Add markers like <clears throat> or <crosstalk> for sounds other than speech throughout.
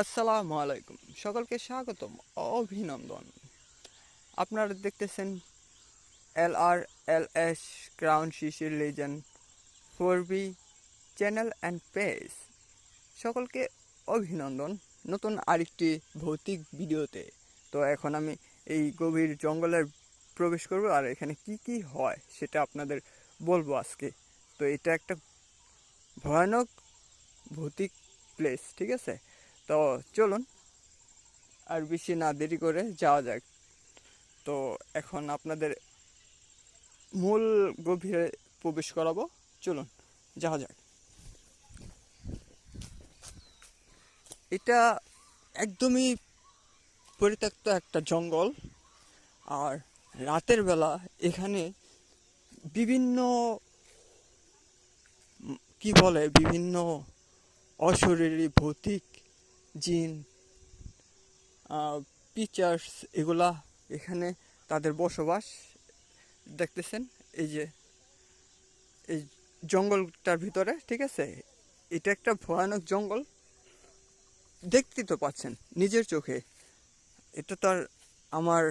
আসসালামু আলাইকুম। সকলকে স্বাগতম। অভিনন্দন। আপনারা দেখতেছেন L R L S crown Shishir legend four B channel and page সকলকে অভিনন্দন। নতুন আরেকটি ভৌতিক ভিডিওতে। তো এখন আমি এই গভীর জঙ্গলের প্রবেশ করব আর এখানে কি কি হয় সেটা আপনাদের বলব আজকে। তো এটা একটা ভয়ানক ভৌতিক প্লেস ঠিক আছে? তো চলুন, আর বেশি না দেরি করে যাওয়া যাক। তো এখন আপনাদের মূল গভীরে প্রবেশ করাবো। চলুন, যাওয়া যাক। এটা একদমই পরিত্যক্ত একটা জঙ্গল, আর রাতের বেলা এখানে বিভিন্ন কি বলে, বিভিন্ন অশরীরী ভৌতিক জিন পিচার্স এগুলা এখানে তাদের বসবাস দেখতেছেন। এই যে, এই জঙ্গলটার ভিতরে, ঠিক আছে? এটা একটা ভয়ানক জঙ্গল। দেখতে তো পাচ্ছেন, নিজের চোখে। এটা তো আর আমার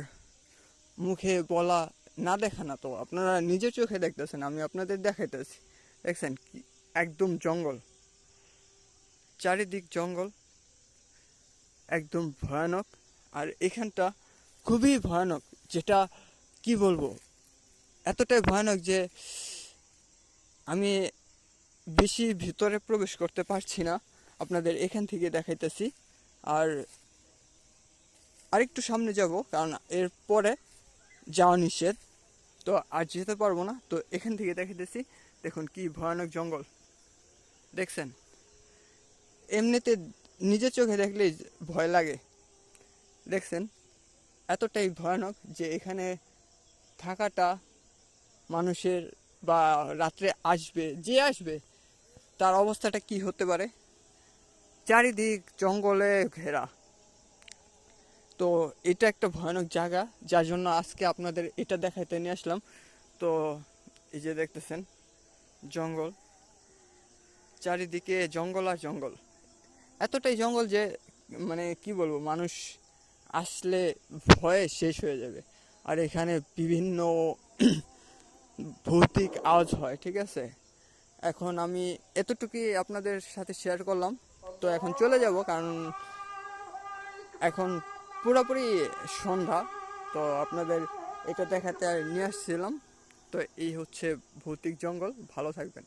মুখে বলা না দেখা না তো। আপনারা নিজের চোখে দেখতেছেন, আমি আপনাদের দেখাইতেছি। দেখছেন একদম জঙ্গল। চারিদিক জঙ্গল। একদম ভয়ানক। আর এখানটা খুবই ভয়ানক, যেটা কি বলব? এতটাই ভয়ানক যে আমি বেশি ভিতরে প্রবেশ করতে পারছি না। আপনাদের এখান থেকে দেখাইতেছি। আর আরেকটু সামনে যাব, কারণ এর পরে যাওয়া নিষেধ। তো আর যেতে পারব না, তো এখান থেকে দেখাইতেছি। দেখুন কি ভয়ানক জঙ্গল। দেখছেন? এমনিতে নিজের চোখে দেখলেই ভয় লাগে। দেখছেন? এতটাই ভয়ানক যে এখানে থাকাটা মানুষের বা রাত্রে আসবে, যে আসবে, তার অবস্থাটা কি হতে পারে? চারিদিক জঙ্গলে ঘেরা। তো এটা একটা ভয়ানক জায়গা, যার জন্য আজকে আপনাদের এটা দেখাইতে নিয়ে আসলাম। তো এই যে দেখতেছেন, জঙ্গল। চারিদিকে জঙ্গল আর জঙ্গল। এতটাই জঙ্গল যে মানে কি বলব, মানুষ আসলে ভয়ে শেষ হয়ে যাবে। আর এখানে বিভিন্ন <clears throat> ভৌতিক আওয়াজ হয়, ঠিক আছে? এখন আমি এতটুকুই আপনাদের সাথে শেয়ার করলাম। তো এখন চলে যাব, কারণ এখন পুরোপুরি সন্ধ্যা। তো আপনাদের এটা দেখাতে নিয়ে আসছিলাম। তো এই হচ্ছে ভৌতিক জঙ্গল, ভালো থাকবেন।